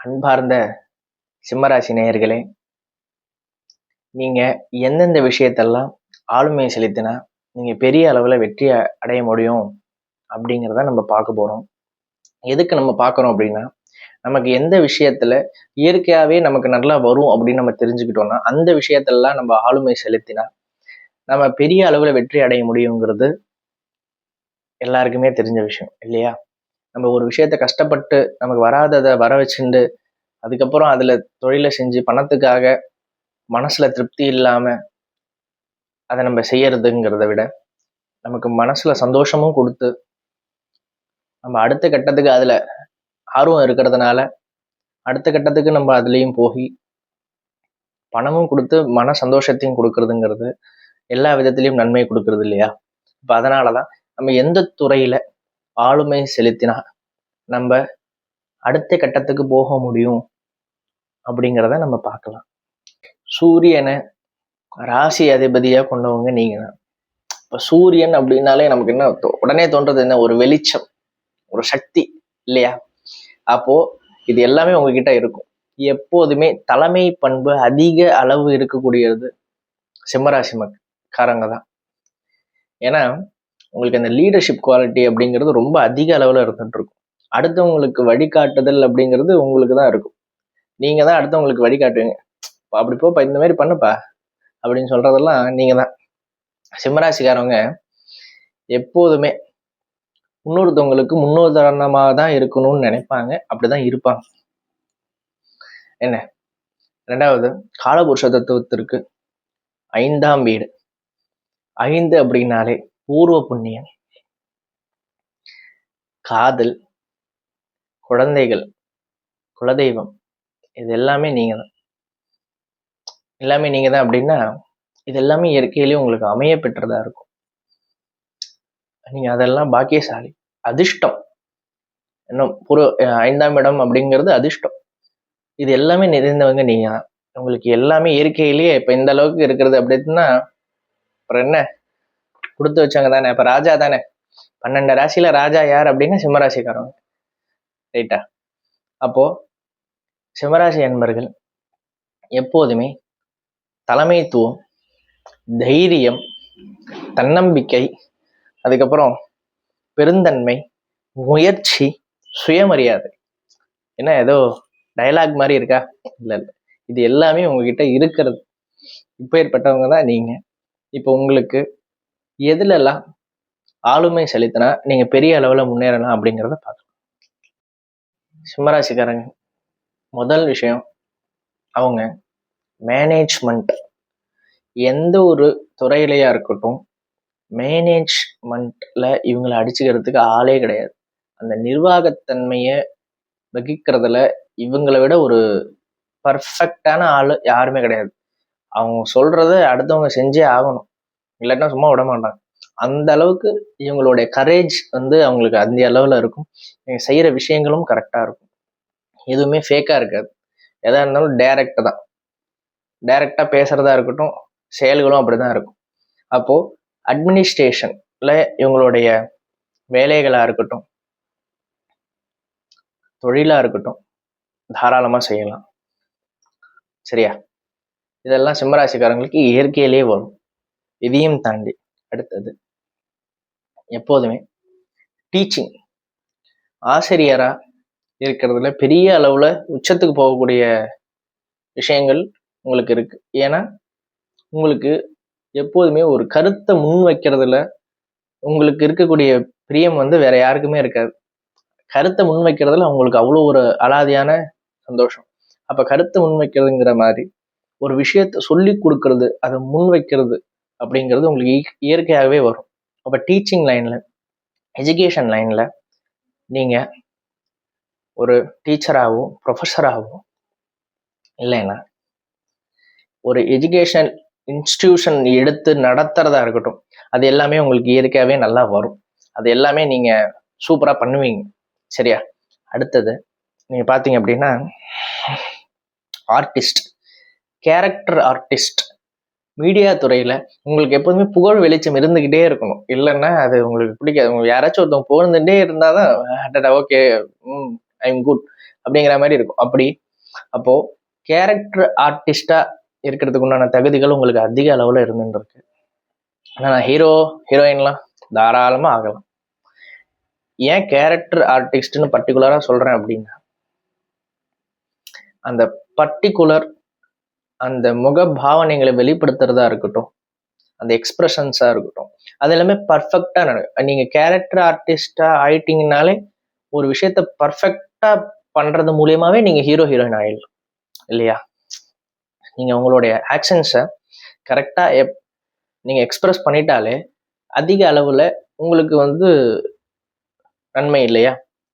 அன்பார்ந்த சிம்மராசி நேயர்களே நீங்கள் எந்தெந்த விஷயத்தெல்லாம் ஆளுமை செலுத்தினா நீங்கள் பெரிய அளவில் வெற்றி அடைய முடியும் அப்படிங்கிறத நம்ம பார்க்க போகிறோம் எதுக்கு நம்ம பார்க்குறோம் அப்படின்னா நமக்கு எந்த விஷயத்தில் இயற்கையாகவே நமக்கு நல்லா வரும் அப்படின்னு நம்ம தெரிஞ்சுக்கிட்டோம்னா அந்த விஷயத்தெல்லாம் நம்ம ஆளுமை செலுத்தினா நம்ம பெரிய அளவில் வெற்றி அடைய முடியுங்கிறது எல்லாருக்குமே தெரிஞ்ச விஷயம் இல்லையா? நம்ம ஒரு விஷயத்த கஷ்டப்பட்டு நமக்கு வராததை வர வச்சுண்டு அதுக்கப்புறம் அதில் தொழிலை செஞ்சு பணத்துக்காக மனசில் திருப்தி இல்லாமல் அதை நம்ம செய்யறதுங்கிறத விட நமக்கு மனசில் சந்தோஷமும் கொடுத்து நம்ம அடுத்த கட்டத்துக்கு அதில் ஆர்வம் இருக்கிறதுனால அடுத்த கட்டத்துக்கு நம்ம அதுலேயும் போய் பணமும் கொடுத்து மன சந்தோஷத்தையும் கொடுக்கறதுங்கிறது எல்லா விதத்துலேயும் நன்மை கொடுக்கறது இல்லையா இப்போ அதனால தான் நம்ம எந்த துறையில் ஆளுமை செலுத்தினா நம்ம அடுத்த கட்டத்துக்கு போக முடியும் அப்படிங்கிறத நம்ம பார்க்கலாம். சூரியனை ராசி அதிபதியாக கொண்டவங்க நீங்கள் தான் இப்போ சூரியன் அப்படின்னாலே நமக்கு என்ன உடனே தோன்றது என்ன? ஒரு வெளிச்சம் ஒரு சக்தி இல்லையா? அப்போ இது எல்லாமே உங்ககிட்ட இருக்கும். எப்போதுமே தலைமை பண்பு அதிக அளவு இருக்கக்கூடியது சிம்மராசி காரங்க தான் ஏன்னா உங்களுக்கு அந்த லீடர்ஷிப் குவாலிட்டி அப்படிங்கிறது ரொம்ப அதிக அளவில் இருந்துட்டு இருக்கும் அடுத்தவங்களுக்கு வழிகாட்டுதல் அப்படிங்கிறது உங்களுக்கு தான் இருக்கும். நீங்கள் தான் அடுத்தவங்களுக்கு வழிகாட்டுவீங்க. அப்படி போப்பா இந்த மாதிரி பண்ணுப்பா அப்படின்னு சொல்கிறதெல்லாம் நீங்கள் தான். சிம்மராசிக்காரவங்க எப்போதுமே இன்னொருத்தவங்களுக்கு முன்னோதாரணமாக தான் இருக்கணும்னு நினைப்பாங்க. அப்படிதான் இருப்பாங்க. என்ன? ரெண்டாவது காலபுருஷ தத்துவத்திற்கு ஐந்தாம் வீடு. ஐந்து அப்படின்னாலே பூர்வ புண்ணியம். காதல் குழந்தைகள் குலதெய்வம் இது எல்லாமே நீங்க தான் எல்லாமே நீங்க தான் அப்படின்னா இது எல்லாமே இயற்கையிலேயே உங்களுக்கு அமைய பெற்றதா இருக்கும். நீங்க அதெல்லாம் பாக்கியசாலி அதிர்ஷ்டம். இன்னும் புற ஐந்தாம் இடம் அப்படிங்கிறது அதிர்ஷ்டம். இது எல்லாமே நிறைந்தவங்க நீங்க தான் உங்களுக்கு எல்லாமே இயற்கையிலேயே இப்ப இந்த அளவுக்கு இருக்கிறது அப்படின்னா அப்புறம் என்ன? கொடுத்து வச்சவங்க தானே. அப்போ ராஜா தானே. பன்னெண்டு ராசியில ராஜா யார் அப்படின்னா சிம்மராசிக்காரவங்க. ரைட்டா அப்போ சிம்மராசி அன்பர்கள் எப்போதுமே தலைமைத்துவம் தைரியம் தன்னம்பிக்கை அதுக்கப்புறம் பெருந்தன்மை முயற்சி சுயமரியாதை. என்ன ஏதோ டைலாக் மாதிரி இருக்கா? இல்லை இல்லை. இது எல்லாமே உங்ககிட்ட இருக்கிறது. இப்போ ஏற்பட்டவங்க தான் நீங்கள் இப்போ உங்களுக்கு எதுலெல்லாம் ஆளுமை செலுத்தினா நீங்க பெரிய அளவில் முன்னேறலாம் அப்படிங்கிறத பார்க்கலாம். சிம்மராசிக்காரங்க முதல் விஷயம் அவங்க மேனேஜ்மெண்ட் எந்த ஒரு துறையிலையா இருக்கட்டும் மேனேஜ்மெண்ட்ல இவங்களை அடிச்சுக்கிறதுக்கு ஆளே கிடையாது. அந்த நிர்வாகத்தன்மையை வகிக்கிறதுல இவங்களை விட ஒரு பர்ஃபெக்டான ஆள் யாருமே கிடையாது. அவங்க சொல்றத அடுத்தவங்க செஞ்சே ஆகணும். இல்லாட்டினா சும்மா விட மாட்டாங்க. அந்த அளவுக்கு இவங்களுடைய கரேஜ் வந்து அவங்களுக்கு அந்த அளவில் இருக்கும். இவங்க செய்கிற விஷயங்களும் கரெக்டாக இருக்கும். எதுவுமே ஃபேக்காக இருக்காது. எதாக இருந்தாலும் டைரக்ட் தான். டைரக்டாக பேசுகிறதா இருக்கட்டும் செயல்களும் அப்படி தான் இருக்கும் அப்போது அட்மினிஸ்ட்ரேஷனில் இவங்களுடைய வேலைகளாக இருக்கட்டும் தொழிலாக இருக்கட்டும் தாராளமாக செய்யலாம். சரியா? இதெல்லாம் சிம்மராசிக்காரங்களுக்கு இயற்கையிலே வரும். இதையும் தாண்டி அடுத்தது எப்போதுமே டீச்சிங் ஆசிரியராக இருக்கிறதுல பெரிய அளவில் உச்சத்துக்கு போகக்கூடிய விஷயங்கள் உங்களுக்கு இருக்கு. ஏன்னா உங்களுக்கு எப்போதுமே ஒரு கருத்தை முன் வைக்கிறதுல உங்களுக்கு இருக்கக்கூடிய பிரியம் வந்து வேற யாருக்குமே இருக்காது. கருத்தை முன் வைக்கிறதுல அவங்களுக்கு அவ்வளோ ஒரு அலாதியான சந்தோஷம். அப்போ கருத்தை முன் வைக்கிறதுங்கிற மாதிரி ஒரு விஷயத்த சொல்லி கொடுக்கறது அதை முன் வைக்கிறது அப்படிங்கிறது உங்களுக்கு இயற்கையாகவே வரும். அப்போ டீச்சிங் லைனில் எஜுகேஷன் லைனில் நீங்கள் ஒரு டீச்சராகவும் ப்ரொஃபஸராகவும் இல்லைன்னா ஒரு எஜுகேஷன் இன்ஸ்டியூஷன் எடுத்து நடத்துறதா இருக்கட்டும் அது எல்லாமே உங்களுக்கு இயற்கையாகவே நல்லா வரும். அது எல்லாமே நீங்கள் சூப்பராக பண்ணுவீங்க. சரியா? அடுத்தது நீங்கள் பார்த்தீங்க அப்படின்னா ஆர்டிஸ்ட் கேரக்டர் ஆர்டிஸ்ட் மீடியா துறையில் உங்களுக்கு எப்போதுமே புகழ் வெளிச்சம் இருந்துக்கிட்டே இருக்கணும். இல்லைன்னா அது உங்களுக்கு பிடிக்காது. உங்களுக்கு யாராச்சும் ஒருத்தவங்க புகழ்ந்துட்டே இருந்தால் தான் ஓகே ம் ஐ எம் குட் அப்படிங்கிற மாதிரி இருக்கும். அப்படி அப்போது கேரக்டர் ஆர்டிஸ்டாக இருக்கிறதுக்கு உண்டான தகுதிகள் உங்களுக்கு அதிக அளவில் இருந்துருக்கு ஆனால் நான் ஹீரோ ஹீரோயின்லாம் தாராளமாக ஆகலாம். ஏன் கேரக்டர் ஆர்டிஸ்ட்னு பர்டிகுலராக சொல்கிறேன் அப்படின்னா அந்த பர்டிகுலர் அந்த முக பாவனைகளை வெளிப்படுத்துறதா இருக்கட்டும் அந்த எக்ஸ்பிரஷன்ஸாக இருக்கட்டும் அது எல்லாமே பர்ஃபெக்டாக நடக்கும். நீங்கள் கேரக்டர் ஆர்டிஸ்டாக ஆயிட்டீங்கனாலே ஒரு விஷயத்த பர்ஃபெக்டாக பண்ணுறது மூலியமாகவே நீங்கள் ஹீரோ ஹீரோயின் ஆயிடலாம் இல்லையா? நீங்கள் உங்களுடைய ஆக்ஷன்ஸை கரெக்டாக எப் நீங்கள் எக்ஸ்ப்ரெஸ் பண்ணிட்டாலே அதிக அளவில் உங்களுக்கு வந்து நன்மை இல்லையா?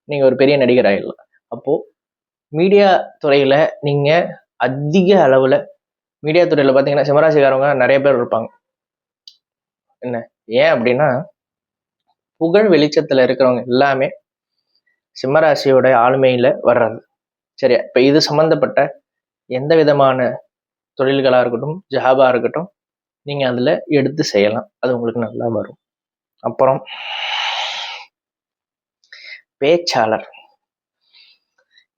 நீங்கள் ஒரு பெரிய நடிகர் ஆகிடலாம் அப்போது மீடியா துறையில் நீங்கள் அதிக அளவில் மீடியா துறையில் பார்த்தீங்கன்னா சிம்மராசிக்காரவங்க நிறைய பேர் இருப்பாங்க. என்ன? ஏன் அப்படின்னா புகழ் வெளிச்சத்தில் இருக்கிறவங்க எல்லாமே சிம்மராசியோட ஆளுமையில் வர்றது சரியா? இப்போ இது சம்மந்தப்பட்ட எந்த விதமான தொழில்களாக இருக்கட்டும் ஜாபாக இருக்கட்டும் நீங்கள் அதில் எடுத்து செய்யலாம். அது உங்களுக்கு நல்லா வரும். அப்புறம் பேச்சாளர்.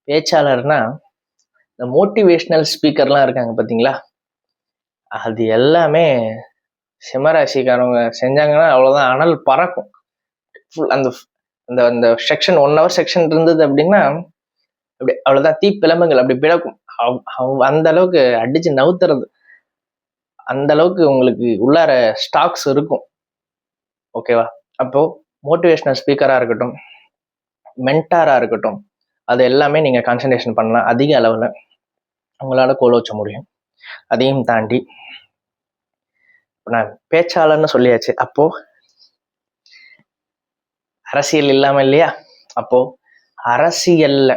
பேச்சாளர்னா இந்த மோட்டிவேஷ்னல் ஸ்பீக்கர்லாம் இருக்காங்க பார்த்தீங்களா அது எல்லாமே சிம்மராசிக்காரவங்க செஞ்சாங்கன்னா அவ்வளோதான் அனல் பறக்கும். ஃபுல் அந்த அந்த அந்த செக்ஷன் ஒன் ஹவர் செக்ஷன் இருந்தது அப்படின்னா அப்படி அவ்வளோதான் தீப்பிழம்புகள் அப்படி பிளக்கும். அந்த அளவுக்கு அடிச்சு நவுத்துறது. அந்த அளவுக்கு உங்களுக்கு உள்ளார ஸ்டாக்ஸ் இருக்கும். ஓகேவா அப்போ மோட்டிவேஷனல் ஸ்பீக்கராக இருக்கட்டும் மென்டாராக இருக்கட்டும் அது எல்லாமே நீங்கள் கான்சன்ட்ரேஷன் பண்ணலாம். அதிக அளவில். உங்களால் கோல வச்ச முடியும். அதையும் தாண்டி நான் பேச்சாளர்னு சொல்லியாச்சு. அப்போ அரசியல் இல்லாமல் இல்லையா? அப்போ அரசியல்ல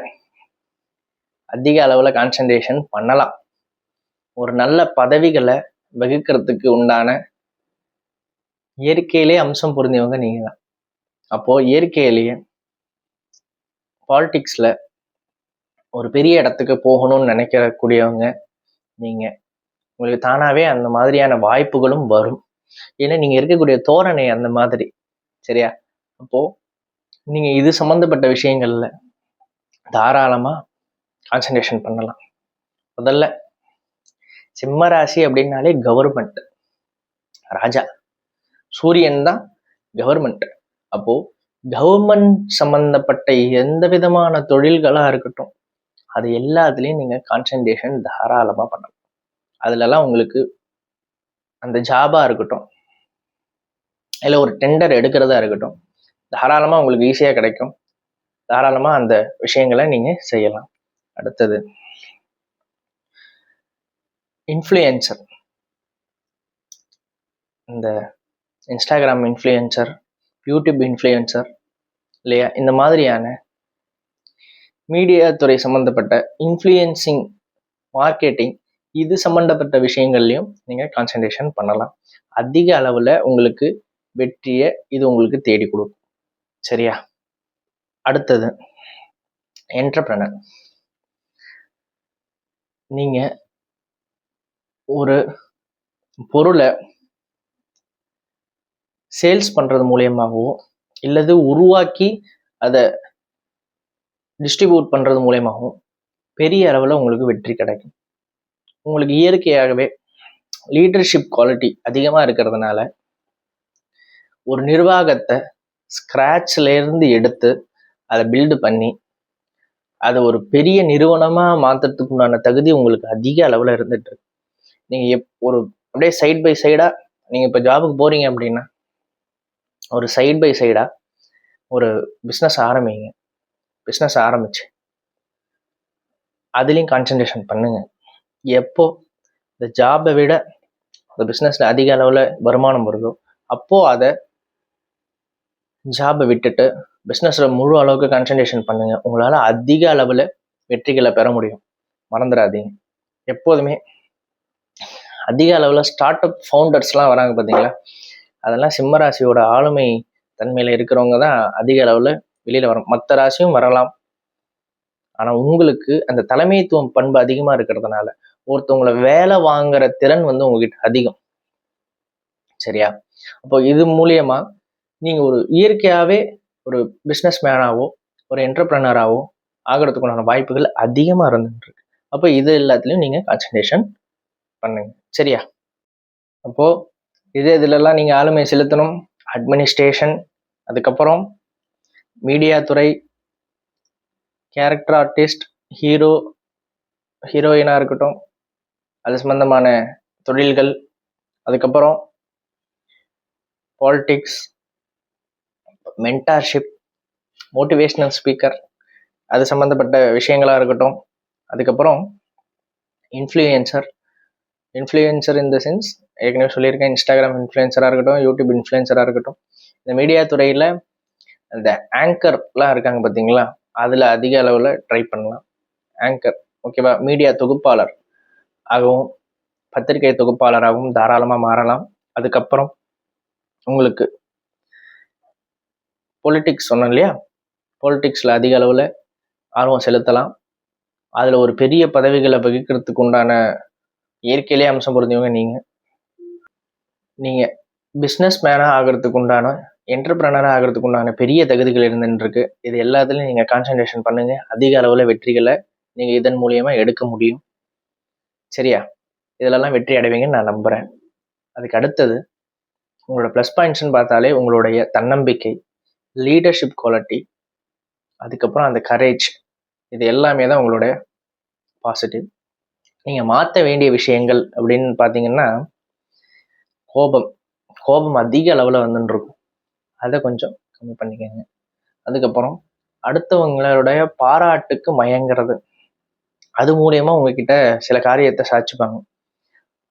அதிக அளவில் கான்சன்ட்ரேஷன் பண்ணலாம். ஒரு நல்ல பதவிகளை வகுக்கிறதுக்கு உண்டான இயற்கையிலே அம்சம் பொருந்தியவங்க நீங்கள் தான் அப்போ இயற்கையிலேயே பாலிட்டிக்ஸில் ஒரு பெரிய இடத்துக்கு போகணும்னு நினைக்கக்கூடியவங்க நீங்கள் உங்களுக்கு தானாகவே அந்த மாதிரியான வாய்ப்புகளும் வரும். ஏன்னா நீங்கள் இருக்கக்கூடிய தோரணை அந்த மாதிரி. சரியா? அப்போது நீங்கள் இது சம்மந்தப்பட்ட விஷயங்களில் தாராளமாக கான்சன்ட்ரேஷன் பண்ணலாம். முதல்ல சிம்ம ராசி அப்படின்னாலே கவர்மெண்ட் ராஜா. சூரியன் தான் கவர்மெண்ட் அப்போது கவர்மெண்ட் சம்மந்தப்பட்ட எந்த விதமான தொழில்களாக இருக்கட்டும் அது எல்லாத்துலேயும் நீங்கள் கான்சன்ட்ரேஷன் தாராளமாக பண்ணலாம். அதுலலாம் உங்களுக்கு அந்த ஜாபாக இருக்கட்டும் இல்லை ஒரு டெண்டர் எடுக்கிறதா இருக்கட்டும் தாராளமாக உங்களுக்கு ஈஸியாக கிடைக்கும். தாராளமாக அந்த விஷயங்களை நீங்கள் செய்யலாம். அடுத்தது இன்ஃப்ளூயன்சர் இந்த இன்ஸ்டாகிராம் இன்ஃப்ளூயன்சர் யூடியூப் இன்ஃப்ளூயன்சர் இல்லையா? இந்த மாதிரியான மீடியா துறை சம்மந்தப்பட்ட இன்ஃப்ளூயன்சிங் மார்க்கெட்டிங் இது சம்மந்தப்பட்ட விஷயங்கள்லையும் நீங்கள் கான்சன்ட்ரேஷன் பண்ணலாம். அதிக அளவில் உங்களுக்கு வெற்றியை இது உங்களுக்கு தேடி கொடுக்கும். சரியா? அடுத்தது என்டர்பிரனர் நீங்கள் ஒரு பொருளை சேல்ஸ் பண்ணுறது மூலியமாகவோ இல்லது உருவாக்கி அதை டிஸ்ட்ரிபியூட் பண்ணுறது மூலயமாகவும் பெரிய அளவில் உங்களுக்கு வெற்றி கிடைக்கும். உங்களுக்கு இயற்கையாகவே லீடர்ஷிப் குவாலிட்டி அதிகமாக இருக்கிறதுனால ஒரு நிர்வாகத்தை ஸ்க்ராட்ச்லேருந்து எடுத்து அதை பில்டு பண்ணி அதை ஒரு பெரிய நிறுவனமாக மாற்றுறதுக்கு உண்டான தகுதி உங்களுக்கு அதிக அளவில் இருந்துகிட்ருக்கு நீங்கள் எப் ஒரு அப்படியே சைட் பை சைடாக நீங்கள் இப்போ ஜாபுக்கு போகிறீங்க அப்படின்னா ஒரு சைட் பை சைடாக ஒரு பிஸ்னஸ் ஆரம்பிங்க. பிஸ்னஸ் ஆரம்பிச்சு. அதுலேயும் கான்சன்ட்ரேஷன் பண்ணுங்க. எப்போ இந்த ஜாபை விட அந்த பிஸ்னஸில் அதிக அளவில் வருமானம் வருதோ அப்போது அதை ஜாபை விட்டுட்டு பிஸ்னஸில் முழு அளவுக்கு கான்சன்ட்ரேஷன் பண்ணுங்கள் உங்களால் அதிக அளவில் வெற்றிகளை பெற முடியும். மறந்துடாதீங்க. எப்போதுமே அதிக அளவில் ஸ்டார்ட் அப் ஃபவுண்டர்ஸ்லாம் வராங்க பார்த்தீங்களா அதெல்லாம் சிம்மராசியோட ஆளுமை தன்மையில் இருக்கிறவங்க தான் அதிக அளவில் வெளியில் வரும். மற்ற ராசியும் வரலாம். ஆனால் உங்களுக்கு அந்த தலைமைத்துவம் பண்பு அதிகமாக இருக்கிறதுனால ஒருத்தவங்களை வேலை வாங்குற திறன் வந்து உங்ககிட்ட அதிகம். சரியா? அப்போ இது மூலியமா நீங்கள் ஒரு இயற்கையாகவே ஒரு பிஸ்னஸ் மேனாவோ ஒரு என்டர்பிரனராகவோ ஆகிறதுக்குண்டான வாய்ப்புகள் அதிகமாக இருந்துட்டுருக்கு அப்போ இது எல்லாத்துலேயும் நீங்கள் கான்சன்ட்ரேஷன் பண்ணுங்க. சரியா? அப்போது இதே இதிலெல்லாம் நீங்கள் ஆளுமை செலுத்தணும் அட்மினிஸ்ட்ரேஷன் அதுக்கப்புறம் மீடியா துறை கேரக்டர் ஆர்டிஸ்ட் ஹீரோ ஹீரோயினாக இருக்கட்டும் அது சம்மந்தமான தொழில்கள் அதுக்கப்புறம் பாலிட்டிக்ஸ் மென்டார்ஷிப் மோட்டிவேஷ்னல் ஸ்பீக்கர் அது சம்மந்தப்பட்ட விஷயங்களாக இருக்கட்டும் அதுக்கப்புறம் influencer influencer in the sense ஏற்கனவே சொல்லியிருக்கேன் இன்ஸ்டாகிராம் இன்ஃப்ளூயன்சராக இருக்கட்டும் யூடியூப் இன்ஃப்ளூயன்சராக இருக்கட்டும். இந்த மீடியா துறையில் அந்த ஆங்கர்லாம் இருக்காங்க பார்த்தீங்களா அதில் அதிக அளவில் ட்ரை பண்ணலாம். ஆங்கர் ஓகேவா மீடியா தொகுப்பாளர் ஆகவும் பத்திரிகை தொகுப்பாளராகவும் தாராளமாக மாறலாம். அதுக்கப்புறம் உங்களுக்கு பொலிட்டிக்ஸ் சொன்னோம் இல்லையா? பொலிட்டிக்ஸில் அதிக அளவில் ஆர்வம் செலுத்தலாம். அதில் ஒரு பெரிய பதவிகளை வகிக்கிறதுக்கு உண்டான இயற்கையிலே அம்சம் பொருந்தவங்க நீங்கள் நீங்கள் பிஸ்னஸ் மேனாக ஆகிறதுக்கு உண்டான என்டர்பிரனராக ஆகிறதுக்கு உண்டான பெரிய தகுதிகள் இருந்துருக்கு இது எல்லாத்துலேயும் நீங்கள் கான்சன்ட்ரேஷன் பண்ணுங்கள் அதிக அளவில் வெற்றிகளை நீங்கள் இதன் மூலியமாக எடுக்க முடியும். சரியா? இதிலெல்லாம் வெற்றி அடைவீங்கன்னு நான் நம்புகிறேன் அதுக்கு அடுத்தது உங்களோட ப்ளஸ் பாயிண்ட்ஸ்னு பார்த்தாலே உங்களுடைய தன்னம்பிக்கை லீடர்ஷிப் குவாலிட்டி அதுக்கப்புறம் அந்த கரேஜ் இது எல்லாமே தான் உங்களுடைய பாசிட்டிவ் நீங்கள் மாற்ற வேண்டிய விஷயங்கள் அப்படின்னு பார்த்தீங்கன்னா கோபம் கோபம் அதிக அளவில் வந்துன்னு இருக்கும் அதை கொஞ்சம் கம்மி பண்ணிக்கோங்க. அதுக்கப்புறம் அடுத்தவங்களுடைய பாராட்டுக்கு மயங்கிறது. அது மூலயமா உங்ககிட்ட சில காரியத்தை சாட்சிப்பாங்க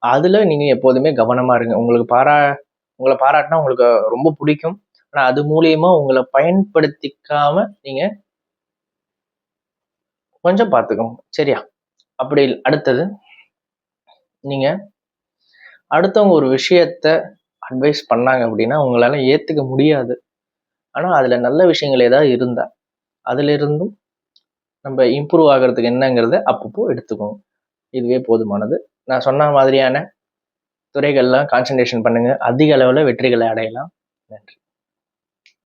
அதில் நீங்கள் எப்போதுமே கவனமாக இருங்க. உங்களுக்கு பாரா உங்களை பாராட்டினா உங்களுக்கு ரொம்ப பிடிக்கும். ஆனால் அது மூலயமா உங்களை பயன்படுத்திக்காம நீங்கள் கொஞ்சம் பார்த்துக்கோங்க சரியா? அப்படி அடுத்தது நீங்கள் அடுத்தவங்க ஒரு விஷயத்த அட்வைஸ் பண்ணாங்க அப்படின்னா உங்களால் ஏற்றுக்க முடியாது. ஆனால் அதில் நல்ல விஷயங்கள் ஏதாவது இருந்தால் அதிலிருந்தும் நம்ம இம்ப்ரூவ் ஆகிறதுக்கு என்னங்கிறத அப்பப்போ எடுத்துக்கோங்க இதுவே போதுமானது. நான் சொன்ன மாதிரியான துறைகள்லாம் கான்சன்ட்ரேஷன் பண்ணுங்கள் அதிக அளவில் வெற்றிகளை அடையலாம். நன்றி.